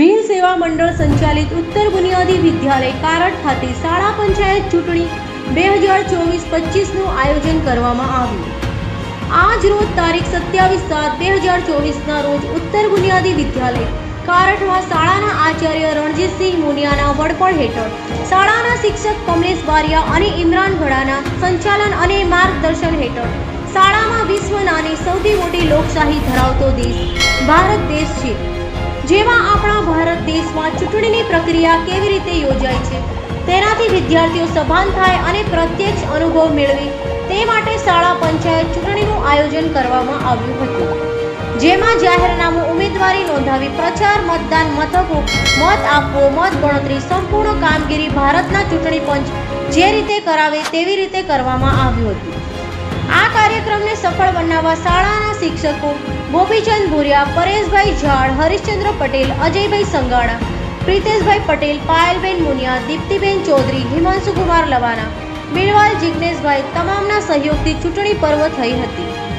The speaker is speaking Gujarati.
ભીલ સેવા મંડળ સંચાલિત ઉત્તર બુનિયાદી વિદ્યાલય કારટ ખાતે શાળા પંચાયત ચૂંટણી બે હજાર ચોવીસ પચીસનું આયોજન કરવામાં આવ્યું. આજ રોજ તારીખ સત્યાવીસ સાત બે હજાર ચોવીસના રોજ ઉત્તર બુનિયાદી વિદ્યાલય કારઠમાં શાળાના આચાર્ય રણજીતસિંહ મુનિયાના વડપણ હેઠળ શાળાના શિક્ષક કમલેશ બારિયા અને ઇમરાન ભડાના સંચાલન અને માર્ગદર્શન હેઠળ શાળામાં વિશ્વનાની સૌથી મોટી લોકશાહી ધરાવતો દેશ ભારત દેશ છે. જેમાં આપણા ભારત દેશમાં ચૂંટણીની પ્રક્રિયા કેવી રીતે યોજાય છે, તેનાથી વિદ્યાર્થીઓ સભાન થાય અને પ્રત્યક્ષ અનુભવ મેળવે, તે માટે શાળા પંચાયત ચૂંટણીનું આયોજન કરવામાં આવ્યું હતું. જેમાં જાહેરનામું ઉમેદવારી નોંધાવી પ્રચાર, મતદાન મથકો, મત આપવો, મત ગણતરી, સંપૂર્ણ કામગીરી ભારતના ચૂંટણી પંચ જે રીતે કરાવે તેવી રીતે કરવામાં આવ્યું હતું. આ કાર્યક્રમને સફળ બનાવવા શાળાના શિક્ષકો ગોપીચંદ ભુરિયા, પરેશભાઈ ઝાડ, હરિશ્ચંદ્ર પટેલ, અજયભાઈ સંગાણા, પ્રિતેશભાઈ પટેલ, પાયલબેન મુનિયા, દીપ્તિબેન ચૌધરી હિમાંશુકુમાર લવાના બિલવાલ જિજ્ઞેશભાઈ તમામના સહયોગથી ચૂંટણી પર્વ થઈ હતી.